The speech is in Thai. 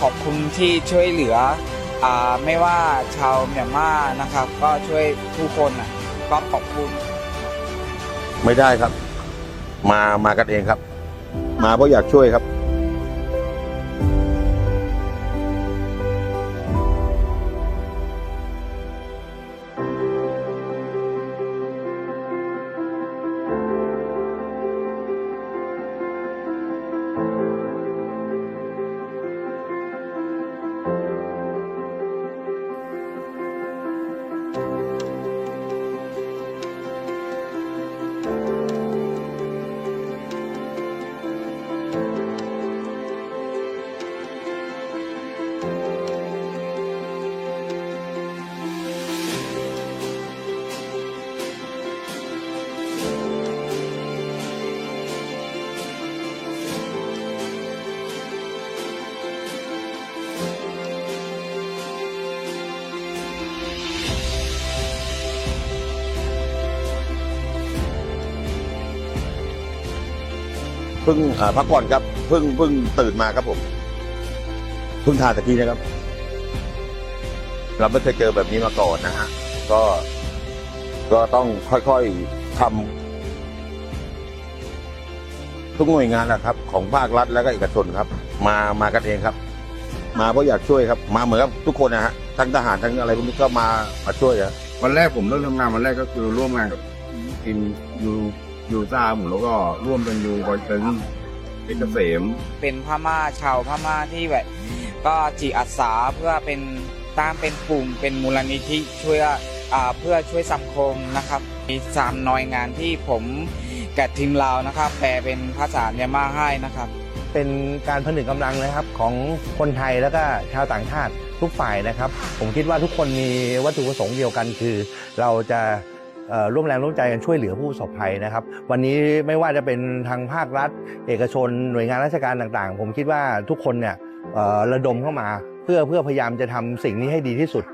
ขอบคุณที่ช่วยเหลืออไม่ว่าชาวเมียนมานะครับ ก็ช่วยผู้คนก็ขอบคุณไม่ได้ครับ มามากันเองครับ มาเพราะอยากช่วยครับ เพิ่งพักผ่อนครับเพิ่งเพิ่งตื่นมาครับผม พิ่งทานตะกี้นะครับ เราไม่เคยเจอแบบนี้มาก่อนนะฮะ ก็ ก็ต้องค่อยๆทำทุกหน่วยงานนะครับ ของภาครัฐและก็เอกชนครับ มามากันเองครับ มาเพราะอยากช่วยครับ มาเหมือนกับทุกคนนะฮะทั้งทหารทั้งอะไรพวกนี้ก็มามาช่วยอะวันแรกผมเริ่มทำงานวันแรกก็คือร่วมงานกับทีมยูยูซ่าผมแล้วก็ร่วมเป็นยูคอยเซนเพชรเกษมเป็นพม่าชาวพม่าที่แบบ ก็จิตอาสาเพื่อเป็นตั้งเป็นกลุ่มเป็นมูลนิธิช่วยเพื่อช่วยสังคมนะครับ มีสามหน่วยงานที่ผมกับทีมเรานะครับ แปลเป็นภาษาเมียนมาให้นะครับ เป็นการผนึกกำลังนะครับของคนไทยแล้วก็ชาวต่างชาติทุกฝ่ายนะครับ ผมคิดว่าทุกคนมีวัตถุประสงค์เดียวกันคือ เราจะร่วมแรงร่วมใจกันช่วยเหลือผู้ประสบภัยนะครับ วันนี้ไม่ว่าจะเป็นทางภาครัฐ เอกชนหน่วยงานราชการต่างๆ ผมคิดว่าทุกคนเนี่ย ระดมเข้ามา เพื่อเพื่อพยายามจะทำสิ่งนี้ให้ดีที่สุด